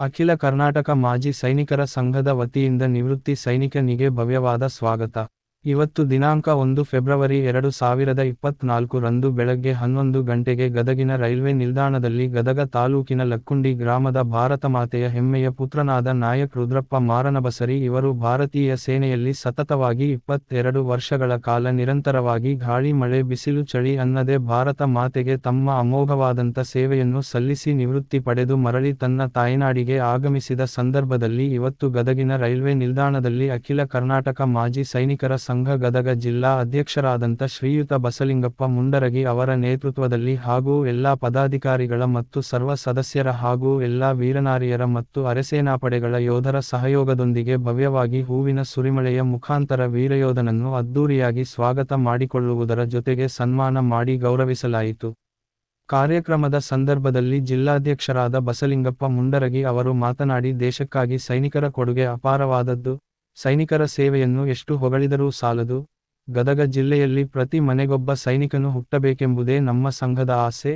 ಅಖಿಲ ಕರ್ನಾಟಕ ಮಾಜಿ ಸೈನಿಕರ ಸಂಘದ ವತಿಯಿಂದ ನಿವೃತ್ತಿ ಸೈನಿಕನಿಗೆ ಭವ್ಯವಾದ ಸ್ವಾಗತ. ಇವತ್ತು ದಿನಾಂಕ ಒಂದು ಫೆಬ್ರವರಿ ಎರಡು ಸಾವಿರದ ಇಪ್ಪತ್ನಾಲ್ಕು ರಂದು ಬೆಳಗ್ಗೆ ಹನ್ನೊಂದು ಗಂಟೆಗೆ ಗದಗಿನ ರೈಲ್ವೆ ನಿಲ್ದಾಣದಲ್ಲಿ ಗದಗ ತಾಲೂಕಿನ ಲಕ್ಕುಂಡಿ ಗ್ರಾಮದ ಭಾರತಮಾತೆಯ ಹೆಮ್ಮೆಯ ಪುತ್ರನಾದ ನಾಯಕ್ ರುದ್ರಪ್ಪ ಮಾರನಬಸರಿ ಇವರು ಭಾರತೀಯ ಸೇನೆಯಲ್ಲಿ ಸತತವಾಗಿ ಇಪ್ಪತ್ತೆರಡು ವರ್ಷಗಳ ಕಾಲ ನಿರಂತರವಾಗಿ ಗಾಳಿ, ಮಳೆ, ಬಿಸಿಲು, ಚಳಿ ಅನ್ನದೆ ಭಾರತ ಮಾತೆಗೆ ತಮ್ಮ ಅಮೋಘವಾದಂಥ ಸೇವೆಯನ್ನು ಸಲ್ಲಿಸಿ ನಿವೃತ್ತಿ ಪಡೆದು ಮರಳಿ ತನ್ನ ತಾಯ್ನಾಡಿಗೆ ಆಗಮಿಸಿದ ಸಂದರ್ಭದಲ್ಲಿ ಇವತ್ತು ಗದಗಿನ ರೈಲ್ವೆ ನಿಲ್ದಾಣದಲ್ಲಿ ಅಖಿಲ ಕರ್ನಾಟಕ ಮಾಜಿ ಸೈನಿಕರ ಸಂಘ ಗದಗ ಜಿಲ್ಲಾ ಅಧ್ಯಕ್ಷರಾದಂಥ ಶ್ರೀಯುತ ಬಸಲಿಂಗಪ್ಪ ಮುಂಡರಗಿ ಅವರ ನೇತೃತ್ವದಲ್ಲಿ ಹಾಗೂ ಎಲ್ಲಾ ಪದಾಧಿಕಾರಿಗಳ ಮತ್ತು ಸರ್ವ ಸದಸ್ಯರ ಹಾಗೂ ಎಲ್ಲಾ ವೀರನಾರಿಯರ ಮತ್ತು ಅರೆಸೇನಾಪಡೆಗಳ ಯೋಧರ ಸಹಯೋಗದೊಂದಿಗೆ ಭವ್ಯವಾಗಿ ಹೂವಿನ ಸುರಿಮಳೆಯ ಮುಖಾಂತರ ವೀರಯೋಧನನ್ನು ಅದ್ದೂರಿಯಾಗಿ ಸ್ವಾಗತ ಮಾಡಿಕೊಳ್ಳುವುದರ ಜೊತೆಗೆ ಸನ್ಮಾನ ಮಾಡಿ ಗೌರವಿಸಲಾಯಿತು. ಕಾರ್ಯಕ್ರಮದ ಸಂದರ್ಭದಲ್ಲಿ ಜಿಲ್ಲಾಧ್ಯಕ್ಷರಾದ ಬಸಲಿಂಗಪ್ಪ ಮುಂಡರಗಿ ಅವರು ಮಾತನಾಡಿ ದೇಶಕ್ಕಾಗಿ ಸೈನಿಕರ ಕೊಡುಗೆ ಅಪಾರವಾದದ್ದು. ಸೈನಿಕರ ಸೇವೆಯನ್ನು ಎಷ್ಟು ಹೊಗಳಿದರೂ ಸಾಲದು? ಗದಗ ಜಿಲ್ಲೆಯಲ್ಲಿ ಪ್ರತಿ ಮನೆಗೊಬ್ಬ ಸೈನಿಕನು ಹುಟ್ಟಬೇಕೆಂಬುದೇ ನಮ್ಮ ಸಂಘದ ಆಸೆ.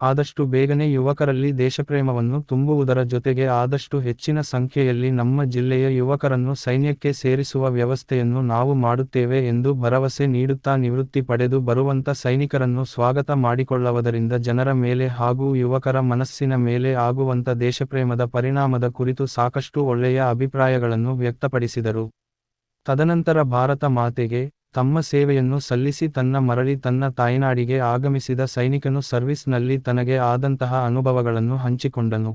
ಆದಷ್ಟು ಬೇಗನೆ ಯುವಕರಲ್ಲಿ ದೇಶಪ್ರೇಮವನ್ನು ತುಂಬುವುದರ ಜೊತೆಗೆ ಆದಷ್ಟು ಹೆಚ್ಚಿನ ಸಂಖ್ಯೆಯಲ್ಲಿ ನಮ್ಮ ಜಿಲ್ಲೆಯ ಯುವಕರನ್ನು ಸೈನ್ಯಕ್ಕೆ ಸೇರಿಸುವ ವ್ಯವಸ್ಥೆಯನ್ನು ನಾವು ಮಾಡುತ್ತೇವೆ ಎಂದು ಭರವಸೆ ನೀಡುತ್ತಾ ನಿವೃತ್ತಿ ಪಡೆದು ಬರುವಂತ ಸೈನಿಕರನ್ನು ಸ್ವಾಗತ ಮಾಡಿಕೊಳ್ಳುವುದರಿಂದ ಜನರ ಮೇಲೆ ಹಾಗೂ ಯುವಕರ ಮನಸ್ಸಿನ ಮೇಲೆ ಆಗುವಂತ ದೇಶಪ್ರೇಮದ ಪರಿಣಾಮದ ಕುರಿತು ಸಾಕಷ್ಟು ಒಳ್ಳೆಯ ಅಭಿಪ್ರಾಯಗಳನ್ನು ವ್ಯಕ್ತಪಡಿಸಿದರು. ತದನಂತರ ಭಾರತ ಮಾತೆಗೆ ತಮ್ಮ ಸೇವೆಯನ್ನು ಸಲ್ಲಿಸಿ ತನ್ನ ಮರಳಿ ತನ್ನ ತಾಯ್ನಾಡಿಗೆ ಆಗಮಿಸಿದ ಸೈನಿಕನು ಸರ್ವಿಸ್ನಲ್ಲಿ ತನಗೆ ಆದಂತಹ ಅನುಭವಗಳನ್ನು ಹಂಚಿಕೊಂಡನು.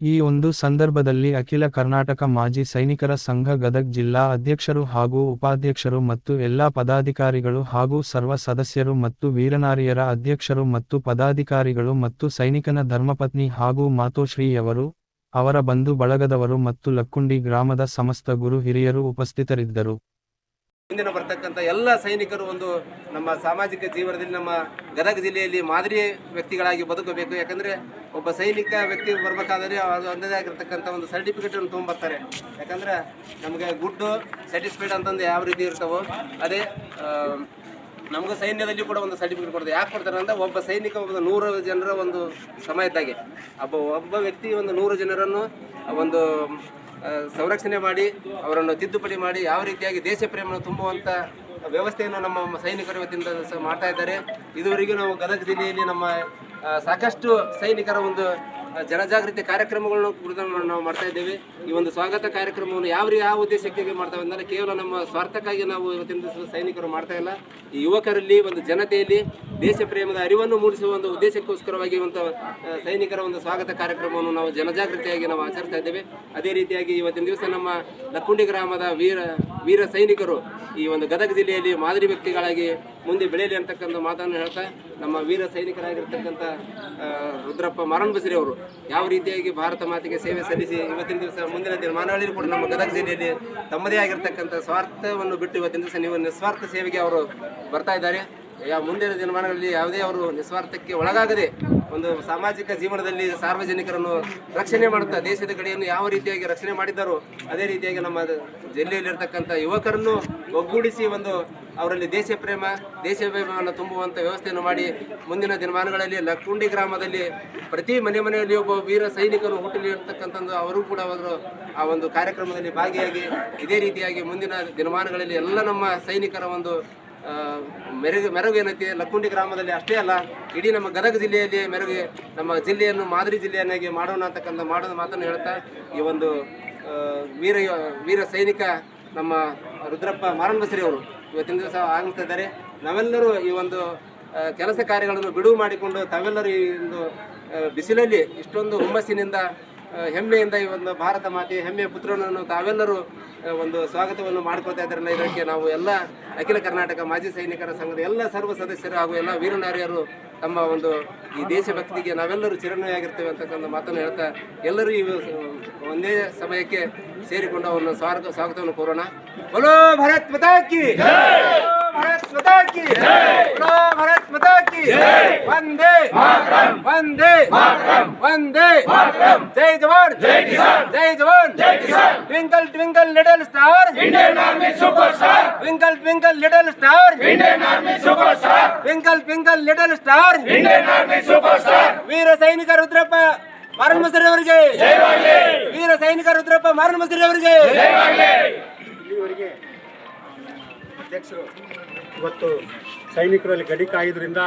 ಈ ಒಂದು ಸಂದರ್ಭದಲ್ಲಿ ಅಖಿಲ ಕರ್ನಾಟಕ ಮಾಜಿ ಸೈನಿಕರ ಸಂಘ ಗದಗ್ ಜಿಲ್ಲಾ ಅಧ್ಯಕ್ಷರು ಹಾಗೂ ಉಪಾಧ್ಯಕ್ಷರು ಮತ್ತು ಎಲ್ಲಾ ಪದಾಧಿಕಾರಿಗಳು ಹಾಗೂ ಸರ್ವ ಸದಸ್ಯರು ಮತ್ತು ವೀರನಾರಿಯರ ಅಧ್ಯಕ್ಷರು ಮತ್ತು ಪದಾಧಿಕಾರಿಗಳು ಮತ್ತು ಸೈನಿಕನ ಧರ್ಮಪತ್ನಿ ಹಾಗೂ ಮಾತೋಶ್ರೀಯವರು ಅವರ ಬಂಧು ಬಳಗದವರು ಮತ್ತು ಲಕ್ಕುಂಡಿ ಗ್ರಾಮದ ಸಮಸ್ತ ಗುರು ಹಿರಿಯರು ಉಪಸ್ಥಿತರಿದ್ದರು. ಮುಂದಿನ ಬರ್ತಕ್ಕಂಥ ಎಲ್ಲ ಸೈನಿಕರು ಒಂದು ನಮ್ಮ ಸಾಮಾಜಿಕ ಜೀವನದಲ್ಲಿ ನಮ್ಮ ಗದಗ ಜಿಲ್ಲೆಯಲ್ಲಿ ಮಾದರಿ ವ್ಯಕ್ತಿಗಳಾಗಿ ಬದುಕಬೇಕು. ಯಾಕಂದರೆ ಒಬ್ಬ ಸೈನಿಕ ವ್ಯಕ್ತಿ ಬರಬೇಕಾದ್ರೆ ಅದು ಒಂದೇ ಆಗಿರ್ತಕ್ಕಂಥ ಒಂದು ಸರ್ಟಿಫಿಕೇಟನ್ನು ತೊಗೊಂಬರ್ತಾರೆ. ಯಾಕಂದ್ರೆ ನಮಗೆ ಗುಡ್ಡು ಸ್ಯಾಟಿಸ್ಫೈಡ್ ಅಂತಂದು ಯಾವ ರೀತಿ ಇರ್ತವೋ ಅದೇ ನಮ್ಗೆ ಸೈನ್ಯದಲ್ಲಿ ಕೂಡ ಒಂದು ಸರ್ಟಿಫಿಕೇಟ್ ಕೊಡ್ತಾರೆ. ಯಾಕೆ ಕೊಡ್ತಾರೆ ಅಂದರೆ ಒಬ್ಬ ಸೈನಿಕ ಒಂದು ನೂರು ಜನರ ಒಂದು ಸಮಯದಾಗೆ ಒಬ್ಬ ಒಬ್ಬ ವ್ಯಕ್ತಿ ಒಂದು ನೂರು ಜನರನ್ನು ಒಂದು ಸಂರಕ್ಷಣೆ ಮಾಡಿ, ಅವರನ್ನು ತಿದ್ದುಪಡಿ ಮಾಡಿ ಯಾವ ರೀತಿಯಾಗಿ ದೇಶ ಪ್ರೇಮವನ್ನು ತುಂಬುವಂಥ ವ್ಯವಸ್ಥೆಯನ್ನು ನಮ್ಮ ಸೈನಿಕರು ಸ- ಮಾಡ್ತಾ ಇದ್ದಾರೆ. ಇದುವರೆಗೂ ನಾವು ಗದಗ ಜಿಲ್ಲೆಯಲ್ಲಿ ನಮ್ಮ ಸಾಕಷ್ಟು ಸೈನಿಕರ ಒಂದು ಜನಜಾಗೃತಿ ಕಾರ್ಯಕ್ರಮಗಳನ್ನು ನಾವು ಮಾಡ್ತಾ ಇದ್ದೇವೆ. ಈ ಒಂದು ಸ್ವಾಗತ ಕಾರ್ಯಕ್ರಮವನ್ನು ಯಾವ ಯಾವ ಉದ್ದೇಶಕ್ಕೆ ಮಾಡ್ತಾವೆ ಅಂದ್ರೆ ಕೇವಲ ನಮ್ಮ ಸ್ವಾರ್ಥಕ್ಕಾಗಿ ನಾವು ಇವತ್ತಿನ ಸೈನಿಕರು ಮಾಡ್ತಾ ಇಲ್ಲ. ಈ ಯುವಕರಲ್ಲಿ, ಒಂದು ಜನತೆಯಲ್ಲಿ ದೇಶ ಪ್ರೇಮದ ಅರಿವನ್ನು ಮೂಡಿಸುವ ಒಂದು ಉದ್ದೇಶಕ್ಕೋಸ್ಕರವಾಗಿ ಒಂದು ಸೈನಿಕರ ಒಂದು ಸ್ವಾಗತ ಕಾರ್ಯಕ್ರಮವನ್ನು ನಾವು ಜನಜಾಗೃತಿಯಾಗಿ ನಾವು ಆಚರಿಸ್ತಾ ಇದ್ದೇವೆ. ಅದೇ ರೀತಿಯಾಗಿ ಇವತ್ತಿನ ದಿವಸ ನಮ್ಮ ಲಕ್ಕುಂಡಿ ಗ್ರಾಮದ ವೀರ ವೀರ ಸೈನಿಕರು ಈ ಒಂದು ಗದಗ ಜಿಲ್ಲೆಯಲ್ಲಿ ಮಾದರಿ ವ್ಯಕ್ತಿಗಳಾಗಿ ಮುಂದೆ ಬೆಳೆಯಲಿ ಅಂತಕ್ಕಂಥ ಮಾತನ್ನು ಹೇಳ್ತಾ ನಮ್ಮ ವೀರ ಸೈನಿಕರಾಗಿರ್ತಕ್ಕಂಥ ರುದ್ರಪ್ಪ ಮರಣ ಬಸರಿ ಅವರು ಯಾವ ರೀತಿಯಾಗಿ ಭಾರತ ಮಾತೆಗೆ ಸೇವೆ ಸಲ್ಲಿಸಿ ಇವತ್ತಿನ ದಿವಸ ಮುಂದಿನ ದಿನಮಾನಗಳಲ್ಲಿ ಕೂಡ ನಮ್ಮ ಗದಗ ಜಿಲ್ಲೆಯಲ್ಲಿ ತಮ್ಮದೇ ಆಗಿರ್ತಕ್ಕಂಥ ಸ್ವಾರ್ಥವನ್ನು ಬಿಟ್ಟು ಇವತ್ತಿನ ದಿವಸ ನೀವು ನಿಸ್ವಾರ್ಥ ಸೇವೆಗೆ ಅವರು ಬರ್ತಾ ಇದ್ದಾರೆ. ಯಾವ ಮುಂದಿನ ದಿನಮಾನಗಳಲ್ಲಿ ಯಾವುದೇ ಅವರು ನಿಸ್ವಾರ್ಥಕ್ಕೆ ಒಳಗಾಗದೆ ಒಂದು ಸಾಮಾಜಿಕ ಜೀವನದಲ್ಲಿ ಸಾರ್ವಜನಿಕರನ್ನು ರಕ್ಷಣೆ ಮಾಡುತ್ತಾ ದೇಶದ ಗಡಿಯನ್ನು ಯಾವ ರೀತಿಯಾಗಿ ರಕ್ಷಣೆ ಮಾಡಿದ್ದಾರೋ ಅದೇ ರೀತಿಯಾಗಿ ನಮ್ಮ ಜಿಲ್ಲೆಯಲ್ಲಿರ್ತಕ್ಕಂಥ ಯುವಕರನ್ನು ಒಗ್ಗೂಡಿಸಿ ಒಂದು ಅವರಲ್ಲಿ ದೇಶ ಪ್ರೇಮ, ದೇಶ ಪ್ರೇಮವನ್ನು ತುಂಬುವಂಥ ವ್ಯವಸ್ಥೆಯನ್ನು ಮಾಡಿ ಮುಂದಿನ ದಿನಮಾನಗಳಲ್ಲಿ ಲಕ್ಕುಂಡಿ ಗ್ರಾಮದಲ್ಲಿ ಪ್ರತಿ ಮನೆ ಮನೆಯಲ್ಲಿ ಒಬ್ಬ ವೀರ ಸೈನಿಕರು ಹುಟ್ಟಲಿ ಇರ್ತಕ್ಕಂಥದ್ದು ಅವರು ಕೂಡ ಅವರು ಆ ಒಂದು ಕಾರ್ಯಕ್ರಮದಲ್ಲಿ ಭಾಗಿಯಾಗಿ ಇದೇ ರೀತಿಯಾಗಿ ಮುಂದಿನ ದಿನಮಾನಗಳಲ್ಲಿ ಎಲ್ಲ ನಮ್ಮ ಸೈನಿಕರ ಒಂದು ಮೆರುಗು, ಮೆರಗು ಏನೈತಿ? ಲಕ್ಕುಂಡಿ ಗ್ರಾಮದಲ್ಲಿ ಅಷ್ಟೇ ಅಲ್ಲ, ಇಡೀ ನಮ್ಮ ಗದಗ ಜಿಲ್ಲೆಯಲ್ಲಿ ಮೆರಗು, ನಮ್ಮ ಜಿಲ್ಲೆಯನ್ನು ಮಾದರಿ ಜಿಲ್ಲೆಯನ್ನಾಗಿ ಮಾಡೋಣ ಅಂತಕ್ಕಂಥ ಮಾಡೋದು ಮಾತನ್ನು ಹೇಳ್ತಾ, ಈ ಒಂದು ವೀರ ವೀರ ಸೈನಿಕ ನಮ್ಮ ರುದ್ರಪ್ಪ ಮಾರಣ್ಬಸರಿ ಅವರು ಇವತ್ತಿನ ದಿವಸ ಆಗಮಿಸ್ತಾ ಇದ್ದಾರೆ. ನಾವೆಲ್ಲರೂ ಈ ಒಂದು ಕೆಲಸ ಕಾರ್ಯಗಳನ್ನು ಬಿಡುವು ಮಾಡಿಕೊಂಡು ತಾವೆಲ್ಲರೂ ಈ ಒಂದು ಬಿಸಿಲಲ್ಲಿ ಇಷ್ಟೊಂದು ಹುಮ್ಮಸ್ಸಿನಿಂದ ಹೆಮ್ಮೆಯಿಂದ ಈ ಒಂದು ಭಾರತ ಮಾತೆ, ಹೆಮ್ಮೆಯ ಪುತ್ರನನ್ನು ತಾವೆಲ್ಲರೂ ಒಂದು ಸ್ವಾಗತವನ್ನು ಮಾಡ್ಕೋತಾ ಇದ್ದಾರಲ್ಲ, ಇದಕ್ಕೆ ನಾವು ಎಲ್ಲ ಅಖಿಲ ಕರ್ನಾಟಕ ಮಾಜಿ ಸೈನಿಕರ ಸಂಘದ ಎಲ್ಲ ಸರ್ವ ಸದಸ್ಯರು ಹಾಗೂ ಎಲ್ಲ ವೀರನಾರಿಯರು ತಮ್ಮ ಒಂದು ಈ ದೇಶಭಕ್ತಿಗೆ ನಾವೆಲ್ಲರೂ ಚಿರಣಿಯಾಗಿರ್ತೇವೆ ಅಂತಕ್ಕಂಥ ಮಾತನ್ನು ಹೇಳ್ತಾ ಎಲ್ಲರೂ ಈ ಒಂದೇ ಸಮಯಕ್ಕೆ ಸೇರಿಕೊಂಡು ಅವನ ಸ್ವಾಗತ ಸ್ವಾಗತವನ್ನು ಕೋರೋಣ. ಬಲೋ ಭಾರತ್ ಮಾತಾ ಕಿ ಭಾರತ್ ಮಾತಾ ಕಿ ಬಲೋ ಭಾರತ್ ಮಾತಾ ಕಿ ವಂದೇ ವಂದೇ ವಂದೇ ಜೈ ಜವಾನ್ ಜೈ ಕಿಸಾನ್ ಜೈ ಜವಾನ್ ಜೈ Kisan twinkle twinkle little star Indian Army Superstar! Twinkle twinkle little star Indian Army Superstar! Twinkle twinkle little star Indian Army Superstar! ವೀರ ಸೈನಿಕ ರುದ್ರಪ್ಪ ಮಾರನ್ ಮಸರಿ ಅವರಿಗೆ ವೀರ ಸೈನಿಕ ರುದ್ರಪ್ಪ ಮಾರನ್ ಮಸರಿ ಅವರಿಗೆ ಇಲ್ಲಿವರೆಗೆ ಅಧ್ಯಕ್ಷರು ಇವತ್ತು ಸೈನಿಕರಲ್ಲಿ ಗಡಿ ಕಾಯೋದ್ರಿಂದ